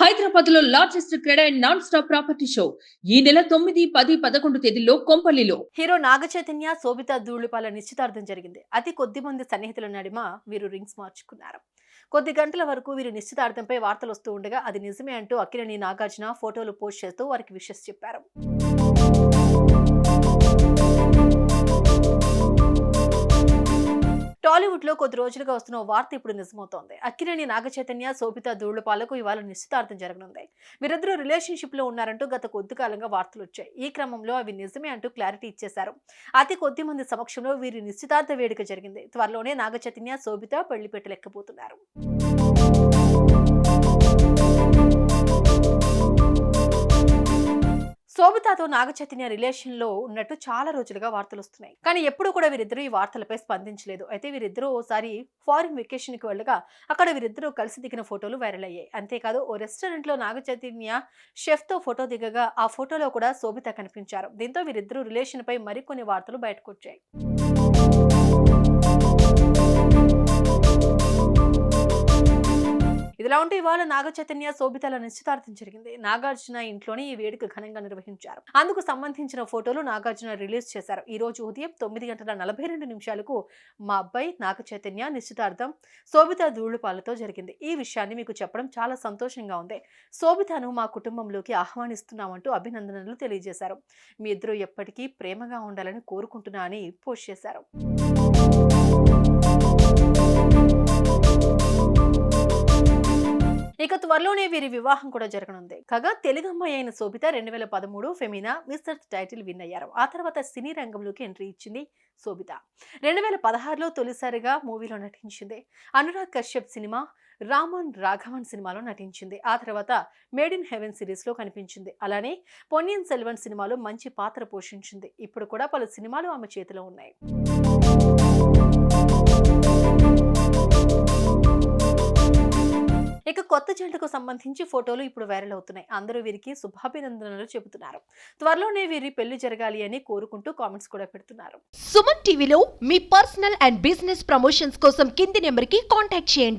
హైదరాబాద్లో largest cred and non stop property show. ఈ నెల తొమ్మిది పది పదకొండు తేదీల్లో కొంపల్లిలో. హీరో నాగ చైతన్య శోభిత ధూళిపాల నిశ్చితార్థం జరిగింది. అతి కొద్ది మంది సన్నిహితుల నడిమ వీరు రింగ్స్ మార్చుకున్నారు. కొద్ది గంటల వరకు వీరు నిశ్చితార్థంపై వార్తలు వస్తూ ఉండగా అది నిజమే అంటూ అక్కినేని నాగార్జున ఫోటోలు పోస్ట్ చేస్తూ వారికి విషెస్ చెప్పారు. టాలీవుడ్లో కొద్ది రోజులుగా వస్తున్న వార్త ఇప్పుడు నిజమవుతోంది. అక్కినేని నాగచైతన్య శోభిత ధూళిపాలకు ఇవాళ నిశ్చితార్థం జరగనుంది. వీరిద్దరూ రిలేషన్షిప్లో ఉన్నారంటూ గత కొద్ది కాలంగా వార్తలు వచ్చాయి. ఈ క్రమంలో అవి నిజమే అంటూ క్లారిటీ ఇచ్చేశారు. అతి కొద్ది మంది సమక్షంలో వీరి నిశ్చితార్థ వేడుక జరిగింది. త్వరలోనే నాగచైతన్య శోభిత పెళ్ళి శోభితతో నాగచైతన్య రిలేషన్లో రిలేషన్లో ఉన్నట్టు చాలా రోజులుగా వార్తలు వస్తున్నాయి. కానీ ఎప్పుడు కూడా వీరిద్దరూ ఈ వార్తలపై స్పందించలేదు. అయితే వీరిద్దరూ ఓసారి ఫారిన్ వెకేషన్కి వెళ్ళగా అక్కడ వీరిద్దరూ కలిసి దిగిన ఫోటోలు వైరల్ అయ్యాయి. అంతేకాదు ఓ రెస్టారెంట్లో నాగ షెఫ్తో ఫోటో దిగగా ఆ ఫోటోలో కూడా శోభిత కనిపించారు. దీంతో వీరిద్దరూ రిలేషన్ పై మరికొన్ని వార్తలు బయటకు వచ్చాయి. ఇదిలా ఉంటే ఇవాళ నాగ చైతన్య శోభితల నిశ్చితార్థం జరిగింది. నాగార్జున ఇంట్లోనే ఈ వేడుక ఘనంగా నిర్వహించారు. అందుకు సంబంధించిన ఫోటోలు నాగార్జున రిలీజ్ చేశారు. ఈ రోజు ఉదయం తొమ్మిది గంటల నలభై రెండు నిమిషాలకు మా అబ్బాయి నాగ చైతన్య నిశ్చితార్థం శోభిత ధూళిపాలతో జరిగింది. ఈ విషయాన్ని మీకు చెప్పడం చాలా సంతోషంగా ఉంది. శోభితను మా కుటుంబంలోకి ఆహ్వానిస్తున్నామంటూ అభినందనలు తెలియజేశారు. మీ ఇద్దరు ఎప్పటికీ ప్రేమగా ఉండాలని కోరుకుంటున్నా అని పోస్ట్ చేశారు. ఇక త్వరలోనే వీరి వివాహం కూడా జరగనుంది. కాగా తెలుగు అమ్మాయి అయిన శోభిత రెండు వేల పదమూడు ఫెమినా మిస్టర్ టైటిల్ విన్ అయ్యారు. ఆ తర్వాత సినీ రంగంలోకి ఎంట్రీ ఇచ్చింది శోభిత. రెండు వేల పదహారులో తొలిసారిగా మూవీలో నటించింది. అనురాగ్ కశ్యప్ సినిమా రామన్ రాఘవన్ సినిమాలో నటించింది. ఆ తర్వాత మేడ్ ఇన్ హెవెన్ సిరీస్లో కనిపించింది. అలానే పొన్నియన్ సెల్వన్ సినిమాలో మంచి పాత్ర పోషించింది. ఇప్పుడు కూడా పలు సినిమాలు ఆమె చేతిలో ఉన్నాయి. ఇక కొత్త జంటకు సంబంధించి ఫోటోలు ఇప్పుడు వైరల్ అవుతున్నాయి. అందరూ వీరికి శుభాభినందనలు చెబుతున్నారు. త్వరలోనే వీరి పెళ్ళి జరగాలి అని కోరుకుంటూ కామెంట్స్ కూడా పెడుతున్నారు. సుమన్ టీవీలో మీ పర్సనల్ అండ్ బిజినెస్ ప్రమోషన్స్ కోసం కింది నెంబర్కి కాంటాక్ట్ చేయండి.